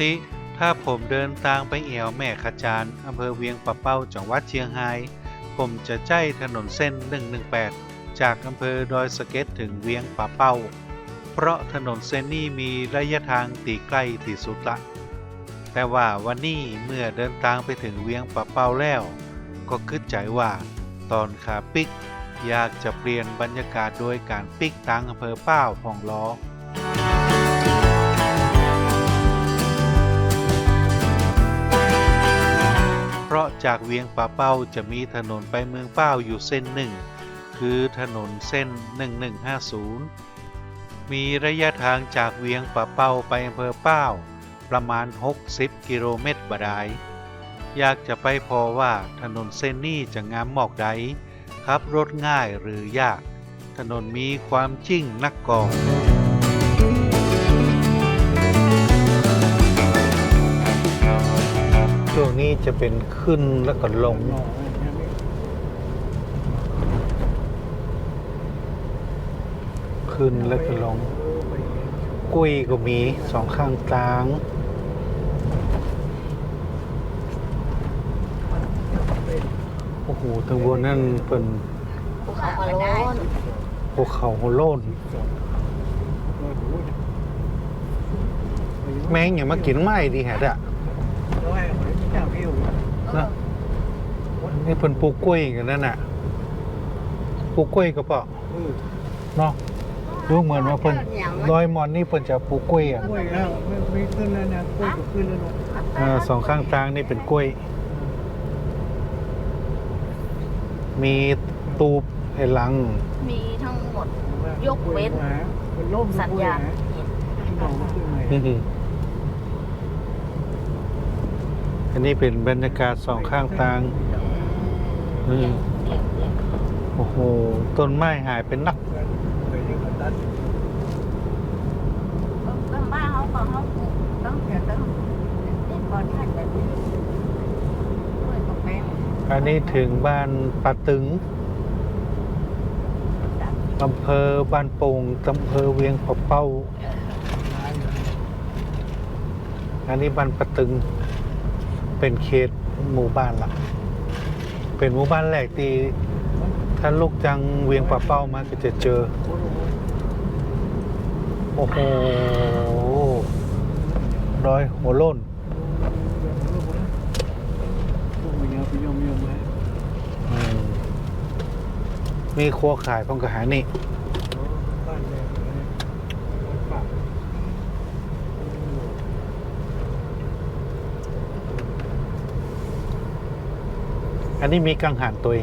ติถ้าผมเดินทางไปเอวแม่ขจานอำเภอเวียงปะเป้าจังหวัดเชียงราย ผมจะใจถนนเส้น 118 จากอำเภอดอยสะเก็ดถึงเวียงปะเป้า เพราะถนนเส้นนี้มีระยะทางตีใกล้ที่สุดละแต่ว่าวันนี้เมื่อเดินทางไปถึงเวียงปะเป้าแล้ว ก็คิดใจว่าตอนขาปิกอยากจะเปลี่ยนบรรยากาศโดยการปิกตังอำเภอเป้าพองล้อ จากเวียงป่าเป้าจะมีถนนไปเมืองเป้าอยู่เส้นหนึ่ง คือถนนเส้น 1150 มีระยะทางจากเวียงป่าเป้าไปอำเภอเป้า ประมาณ 60 กิโลเมตรบดาย อยากจะไปพอว่าถนนเส้นนี้จะงามหมอกใด ขับรถง่ายหรือยาก ถนนมีความจริงนักกอง ช่วงนี้จะเป็นขึ้นแล้วก็ลง ขึ้นแล้วก็ลง กุ้ยก็มีสองข้างกลางโอ้โหทางบนนั่นเป็นภูเขาพะโล้นภูเขาโล้นแมงอย่ามากินไม้ดีแฮะอะ นะนี่เป็นปลูกกล้วยกันนั่นน่ะปลูกกล้วยก็เปล่าเนาะดูเหมือนว่าเพิ่นดอยมอนนี่เพิ่นจะปลูกกล้วยอะกล้วยแล้วไม่ไม่ขึ้นแล้วนะกล้วยก็ขึ้นแล้วเนาะเออสองข้างกลางนี่เป็นกล้วย มีตูบไอ้หลัง มีทั้งหมด ยกเว้นมันล่มสัญญาณที่มองขึ้นมา อื้อหืออันนี้เป็นบรรยากาศสองข้างทางอืมโอ้โห ต้นไม้หายเป็นนักไปที่กระตันก็บ้านเขาก็เขาปลูกต้องเดี๋ยวต้องเด็กก่อนท่านแบบนี้ด้วยกาแฟอันนี้ถึงบ้านปะตึงอำเภอบ้านโป่งอำเภอเวียงปะเป้า อันนี้บ้านปะตึง เป็นเขตหมู่บ้านละเป็นหมู่บ้านแรกที่ถ้าลูกจังเวียงปะเป้ามาก็จะเจอ โอ้โหดอยหัวโล้นมีครัวขายพองกระหานี่ บ้านเลยปาก อันนี้มีกังหันตุย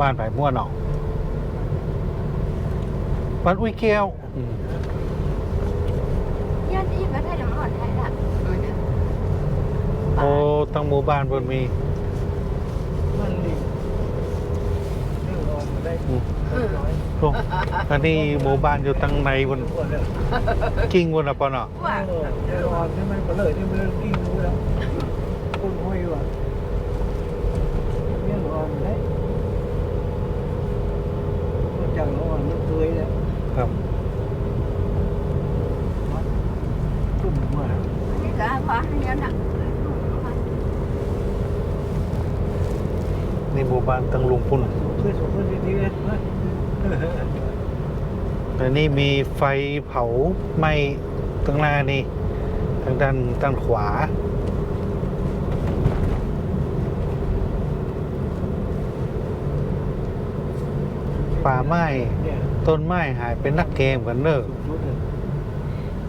บ้านไผ่ม่วนเนาะบ้านอุ้ยแก้วอืมญาติที่ก็ได้น้ำหอดได้ละโอ้ตั้งหมู่บ้านบนมีบ้านลิงเรื่องรอมาได้อืมร้อยโอ้อันนี้หมู่บ้านอยู่ตั้งในบนตัวเนี่ยกิ้งบนอะปะเนาะว่าเรื่องรอที่มันเปเลยที่มันกิ้งรู้แล้วคนห้อยว่ะเรื่องรอมาได้ก็จังรอมันเคยแล้ว ครับ ขึ้นมา นี่ก็ พอให้เยอะนะนี่หมู่บ้านตั้งลุงปุ่นเพื่อนสองคนดีๆเลยนะอันนี้มีไฟเผาไหม้ตั้งหน้านี่ ทางด้านด้านขวา ป่าไม้ต้นไม้หายเป็นนักเกมกันเนอะ สุดชุดเลย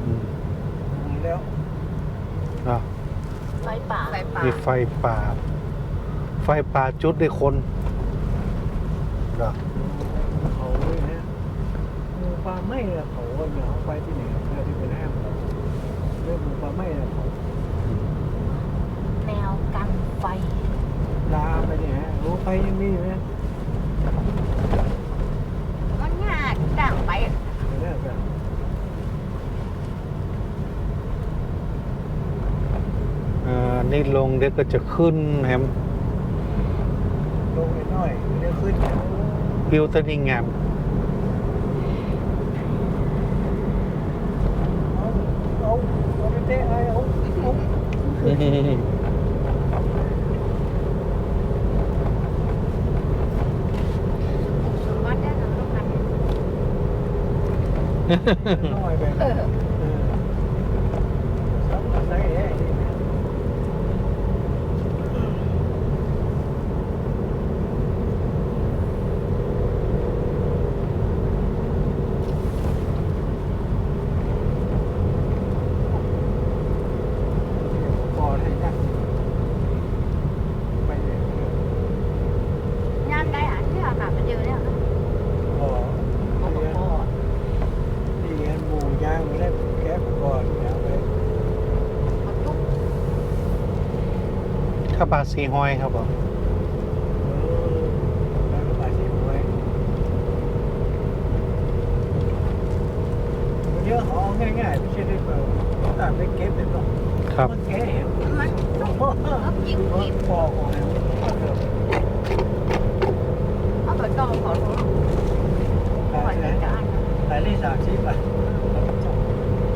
อืม มาแล้ว เนาะ ไฟ ป่าไฟป่ามีไฟป่า ไฟป่าจุดด้วยคนเนาะเขาเลยนะหมูปลาไหม้อะเขาเนี่ยเขาไปที่ไหนเพื่อที่เป็นแอมเรื่องหมูปลาไหม้อะเขาแนวกันไฟลาไปเนี่ยฮะรู้ไปยังมีอยู่นะมันยากดังไป เรื่องแบบ เอ่อนี่ลงเดี๋ยวก็จะขึ้นแฮมลงไปหน่อยเดี๋ยวขึ้นวิวตะนิงงามเอาเอาเอาไปเตะไอ้เอาเอาสมบัติได้แล้วก็พันน้อยไป เออ เออสองมาใส่เอ๊ะพอให้ยักไปเลย งานได้อะที่อากาศมันเยอะแล้วนะ พอ โอ้โห ที่เงินหมูย่างไม่ได้แก้ก่อนย่างไป มันทุก ถ้าป ลาซีห้อยครับผมเออแล้วก็มาชิมไว้เยอะของง่ายๆไม่ใช่ได้เปล่าตัดไปเก็บเป็นหรอกครับมันแก่เห็นมันโอ้โหเอายิงมันยิงปอกออกแล้วเกือบเอาไปต่อขอรู้ตากว่ายจะแล้วจะอ่านตายที่สามชิปอะ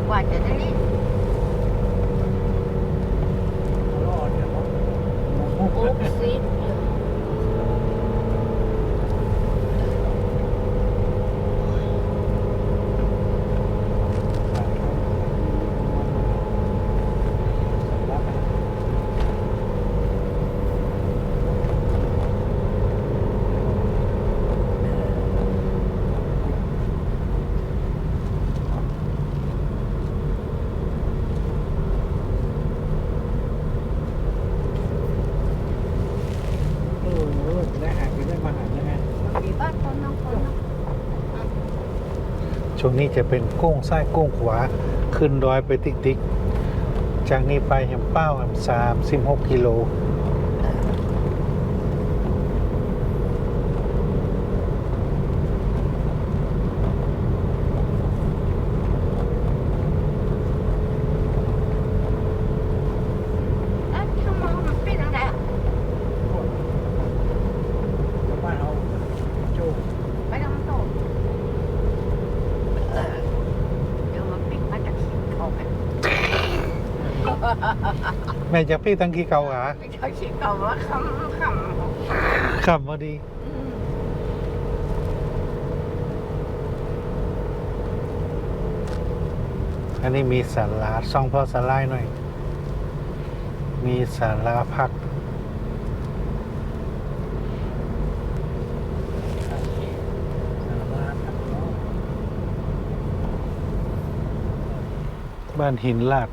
กว่าจะได้นี่ รอดเนี่ยมั้ง โอ้ซีด เอ อได้หายไปได้มาหาได้ไงมีบ้านคนน้องคนน้องช่วงนี้จะเป็นกุ้งซ้ายโก้งขวาขึ้นดอยไปติ๊กติ๊กจากนี้ไปแหมเป้าแหมสามสิบหกกิโล แล้วชั่วโมงมันเป็นอะไรอะ บ้านเราโจ้ ไปทำโตเออเดี๋ยวมันปิดมาจากเขาไป แม่จะพี่ตั้งกี่เกาหาไม่ใช่ชิเขาว่าคำคำขับมาดีอันนี้มีสาราซองพอสาลายหน่อย มีสาราพัก บ้านหินลาด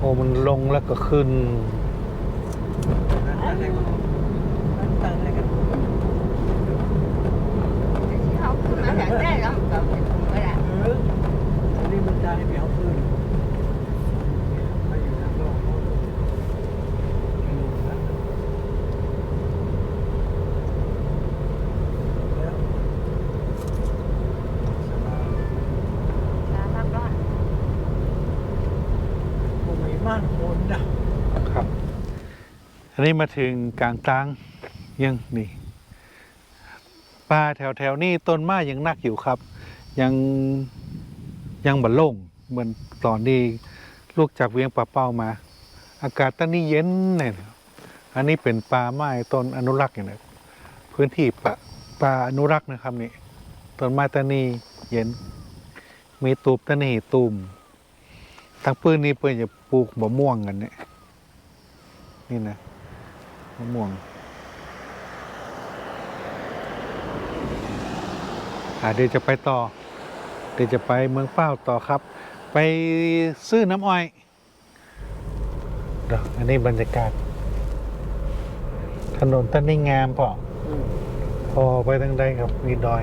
โอ้มันลงแล้วก็ขึ้นที่เขาขึ้นมาแบบแรงแล้วมันก็เป็นไม่ได้ อันนี้มันได้ไม่เอาคืนมาอยู่ทางโลกแล้วสบาย ลาพักร้อน คงมีม่านคนนะครับ อันนี้มาถึงกลางตังยังนี่ป่าแถวแถวๆนี้ต้นไม้ยังนักอยู่ครับ ยังยังบันโล่งเหมือนตอนที่ลูกจากเวียงป่าเป้ามา อากาศตอนนี้เย็นเนี่ยอันนี้เป็นป่าไม้ต้นอนุรักษ์อย่างนี้พื้นที่ป่าป่าอนุรักษ์นะครับนี่ต้นไม้ตอนนี้เย็น มีตูบตอนนี้ตูมทางปืนนี้เพื่อนจะปลูกมะม่วงกันเนี่ยนี่นะ มะม่วงอ่าเดี๋ยวจะไปต่อ เดี๋ยวจะไปเมืองเป้าต่อครับ ไปซื้อน้ำอ้อยเดี๋ยวอันนี้บรรยากาศ ถนนต้นนี้งามพอพอไปทางใดครับ มีดอย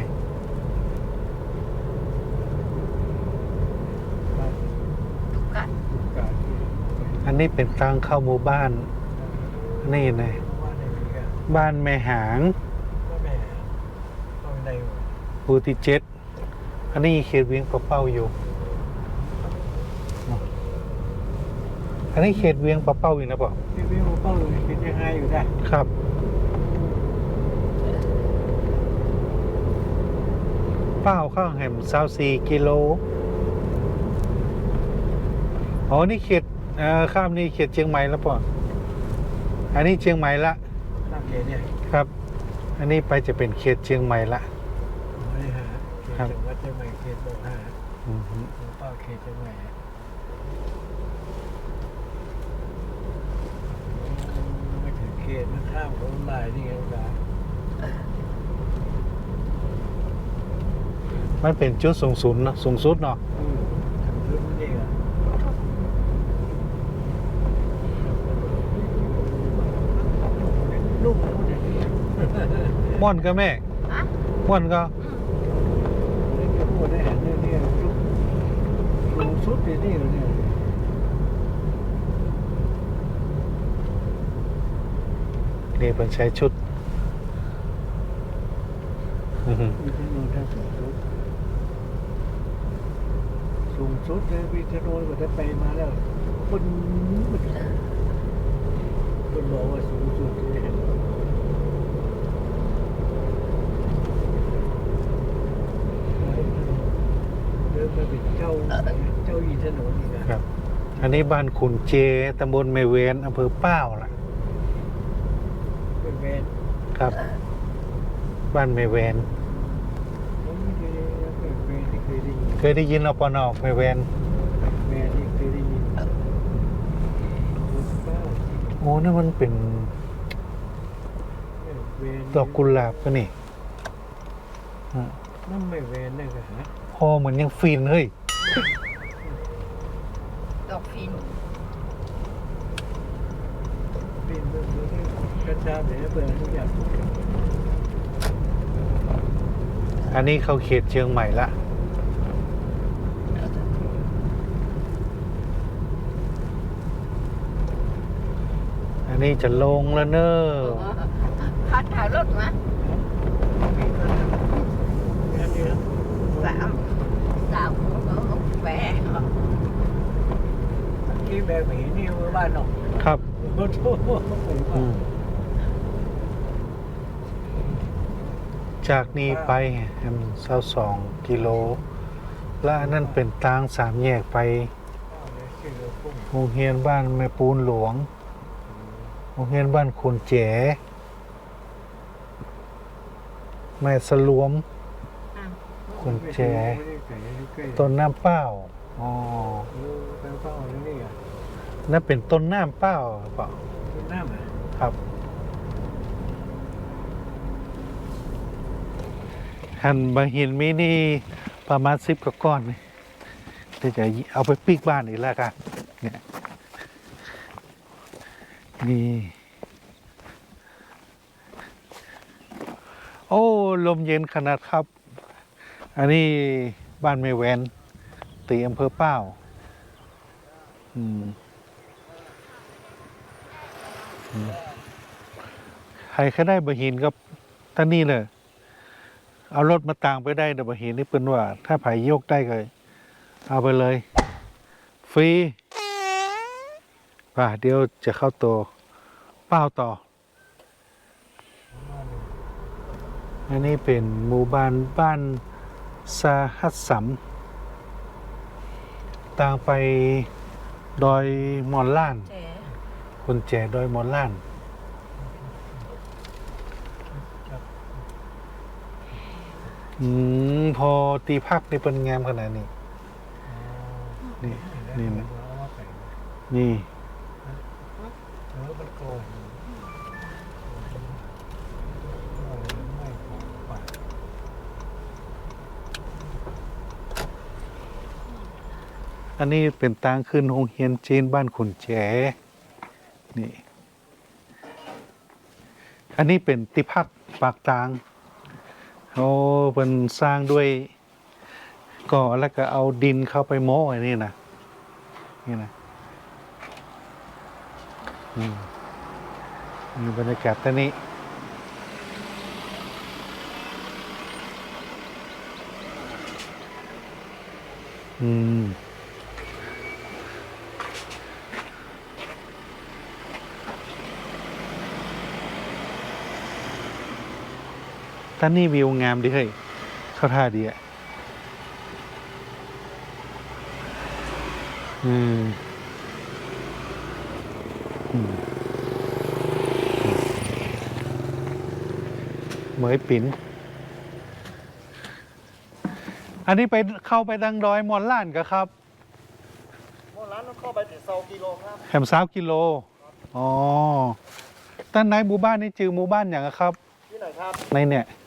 ทุกกันอันนี้เป็นทางเข้าหมู่บ้าน นี่นะบ้านแม่หางภูติเจ็ดอันนี้เขตเวียงปะเป้าอยู่ อันนี้เขตเวียงปะเป้าอยู่นะป่ะพี่พี่โมเป้าเลยคิดยังไงอยู่ได้ครับเป้าเข้าแห่มซาวซีกิโลอ๋อนี่เขตเอ่อข้ามนี่เขตเชียงใหม่แล้วป่ะ อันนี้เชียงใหม่ละตั้งเขตเนี่ยครับ อันนี้ไปจะเป็นเขตเชียงใหม่ละ ไม่หาเขตครับ จังหวัดเชียงใหม่เขตบอกหาอือฮึหลวงพ่อเขตเชียงใหม่อะไม่ถึงเขตมันข้ามของลายนี่ไงคุณตามันเป็นจุดสูงสุดเนอะสูงสุดเนาะ อืมถึงพื้นนี่อะลูกพูดอย่างนี้ ม่อนก็แม่ฮะม่อนก็อืมนี่พูดได้เห็นเนี่ยเนี่ยลูกสูงสุดในนี่เลยเนี่ยนี่เป็นใช้ชุดอือฮึมีจำนวนท่าสูงสุดสูงสุดเลยมีจำนวนกว่าจะไปมาแล้วคนคนบอกว่าสูงสุดที่เห็น เดินไปเป็นเจ้าเจ้าอีถนนนี่นะครับ อันนี้บ้านขุนเจตำบลเมเวนอำเภอเป้าล่ะ เป็นแมนครับ บ้านเมเวน ผมไม่เคยเป็นแมนที่เคยได้ยินเคยได้ยินอปนอกเมเวนแมนที่เคยได้ยินคนบ้าโอ้นี่มันเป็นแมนดอกกุหลาบก็นี่อะ นั่นไม่แมนนั่นก็ฮะพอเหมือนยังฟินเฮ้ย ดอกฟินเป็นเรื่องนี้กระชาเดี๋ยวเปิดทุกอย่างอันนี้เขาเขตเชียงใหม่ละ อันนี้จะลงแล้วเนอะพัดถ่ายรถมามีก็แค่นี้ สามสามแหวที่แบบหมีนี่บ้านนอกครับโอ้โหอืมจากนี้ไปเศร้าสองกิโล และอันนั้นเป็นทางสามแยกไปโรงเรียนบ้านแม่ปูนหลวงโรงเรียนบ้านคุณแจ๋แม่สลวม คุณแจต้นน้ำเป้าอ๋อเป็นเป้าแล้วนี่อะนั่นเป็นต้นน้ำเป้าหรือเปล่าเป็นน้ำอะครับหันบะหินมีนี่ประมาณสิบกว่าก้อนนี่เดี๋ยวจะเอาไปปีกบ้านอีกแล้วกันเนี่ยนี่ โอ้ ลมเย็นขนาดครับ อันนี้บ้านเมแวนตีอำเภอเป้าใครก็ได้บะหินก็ท่านนี่เลยเอารถมาต่างไปได้แต่บะหินนี่เป็นว่า ถ้าไผยกได้ก็เอาไปเลย ฟรีป่ะเดี๋ยวจะเข้าตัวเป้าต่อ อันนี้เป็นหมู่บ้านบ้าน ซาฮัสสัมต่างไปดอยมอนล่านเจ๊คนแจดอยมอนล่าน อืม พอตีพักนี่เป็นงามขนาดนี้ นี่ นี่นะนี่ อันนี้เป็นตางขึ้นโรงเรียนจีนบ้านขุนแจนี่ อันนี้เป็นติพักปากตางโอ้เป็นสร้างด้วยก่อแล้วก็เอาดินเข้าไปโม้อ้นี่นะนี่นะอืมมีบรรยากาศตอนนี้อืม ตอนนี้วิวงามดิเฮ้ย เข้าท่าดีอะ อืมอืมเหมยปิ่นอันนี้ไปเข้าไปดังดอยมอนล้านกะครับ มอร้านต้องเข้าไปถึงเซากิโลครับแหมสาวกิโล อ๋อด้านในหมู่บ้านนี่จือหมู่บ้านอย่างอะครับ ที่ไหนครับ ในเนี่ยคุณเสครับ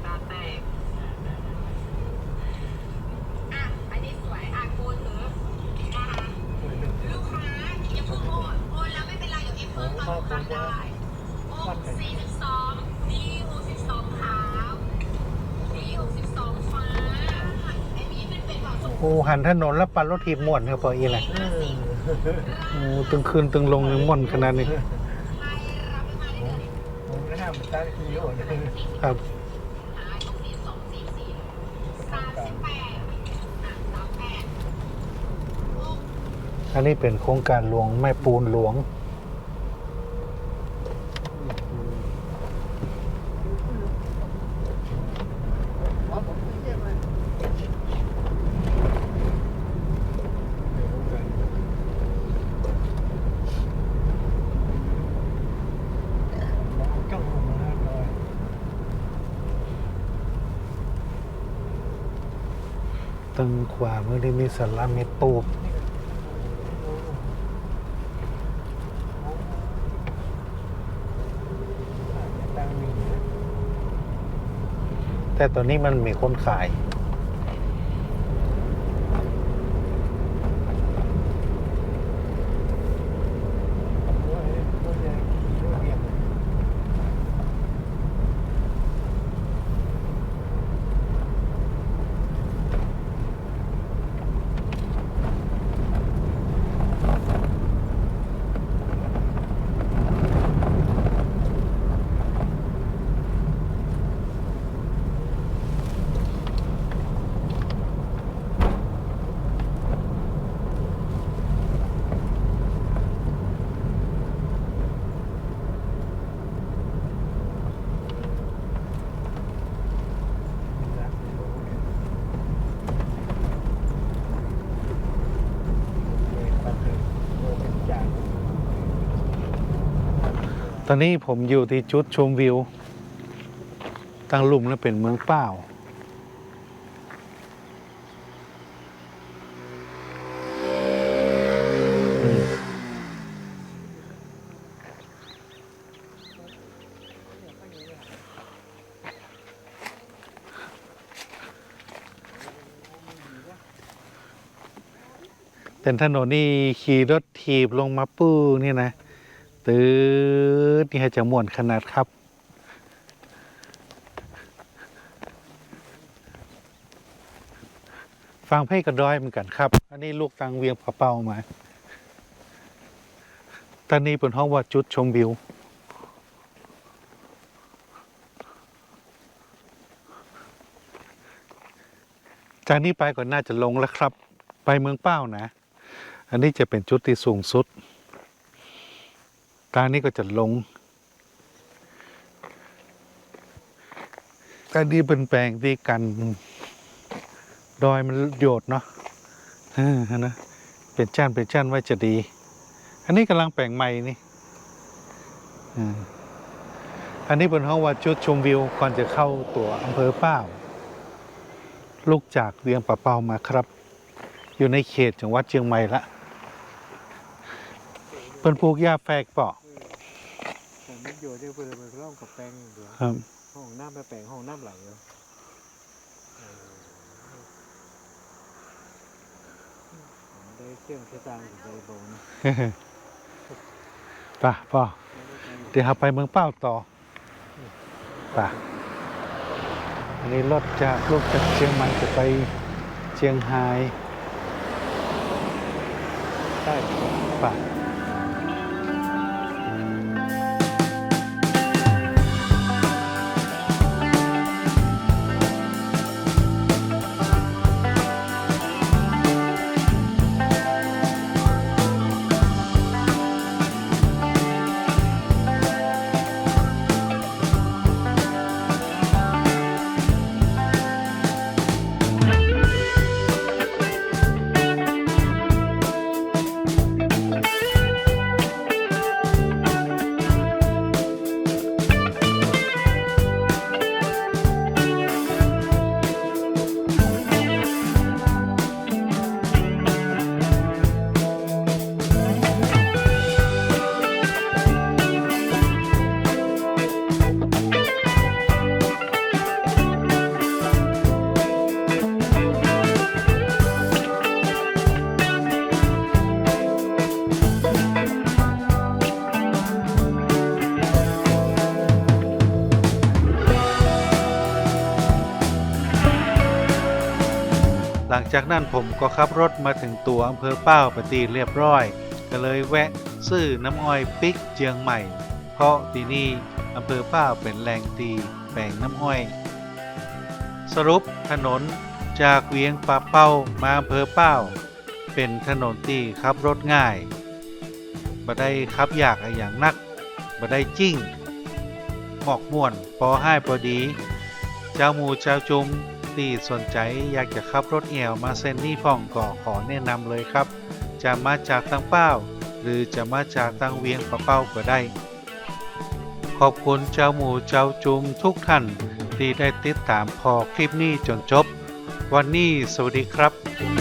โอ้หันถนนแล้วปั่นรถถีบม่วนครับพออีแหละโอ้ตึงคืนตึงลงยังม่วนขนาดนี้ไทยรับมาได้เลยผมไม่ห้ามมันตั้งคิวเลยครับ หาตรงนี้สองสี่สี่สามสิบแปดอะสามแปด อั นนี้เป็นโครงการหลวงแม่ปูนหลวงอ๋อผมไม่เชื่อมันจ้องมาเลยตึงขวามือที่มีสาราเมตูบ ตั้งมี แต่ตอนนี้มันมีคนขายด้วย อนนี้ผมอยู่ที่จุดชมวิว ตั้งลุมแล้วเป็นเมืองเป้าเป็นถนนนี่ขี่รถถีบลงมาปื้อนี่นะ ตืดนี่จะม่วนขนาดครับ ฟังเพลงกระดอยเหมือนกันครับ อันนี้ลูกตังเวียงผาเป้ามา ตอนนี้เป็นห้องว่าจุดชมวิวจากนี้ไปก็น่าจะลงแล้วครับ ไปเมืองเป้านะ อันนี้จะเป็นจุดที่สูงสุด ทางนี้ก็จะลงการดีเป็นแปลงที่กัน ดอยมันโยดเนาะนะเป็นจ้านเป็นจ้านไว้จะดี อันนี้กำลังแปลงใหม่นี่อันนี้เป็นห้องว่าจุดชมวิวก่อนจะเข้าตัวอำเภอเป้าลูกจากเวียงป่าเป้ามาครับ อยู่ในเขตจังหวัดเชียงใหม่ละเปิ้นปลูกหญ้าแฝกเปาะ มไม่อยู่ที่เพื่อนมันร่องกับแปลงเดียวครับ ห้องน้ำไปแปลงห้องน้ำไหลเลยได้เครื่องเทตางอยู่ในโบนะป่ะป่อเดี๋ยวเราไปเมืองเป้าต่อป่ะอันนี้รถจากลูกจากเชียงใหม่จะไปเชียงไฮ้ใช่ จากนั้นผมก็ขับรถมาถึงตัวอำเภอเป้าปตีเรียบร้อย ก็เลยแวะซื้อน้ำอ้อยปิกเจียงใหม่ เพราะที่นี่อำเภอเป้าเป็นแหล่งตีแปลงน้ำอ้อย สรุปถนนจากเวียงป่าเป้ามาอำเภอเป้า เป็นถนนที่ขับรถง่ายบ่ได้ขับยากอะไรอย่างนักบ่ได้จิ้งหมอกม่วนพอให้พอดี เจ้าหมูเจ้าจุม ที่สนใจอยากจะขับรถเอวมาเส้นนี้พ่องก็ขอแนะนำเลยครับ จะมาจากตังเป้า หรือจะมาจากตังเวียงปะเป้าก็ได้ ขอบคุณเจ้าหมูเจ้าจุมทุกท่านที่ได้ติดตามพอคลิปนี้จนจบ วันนี้สวัสดีครับ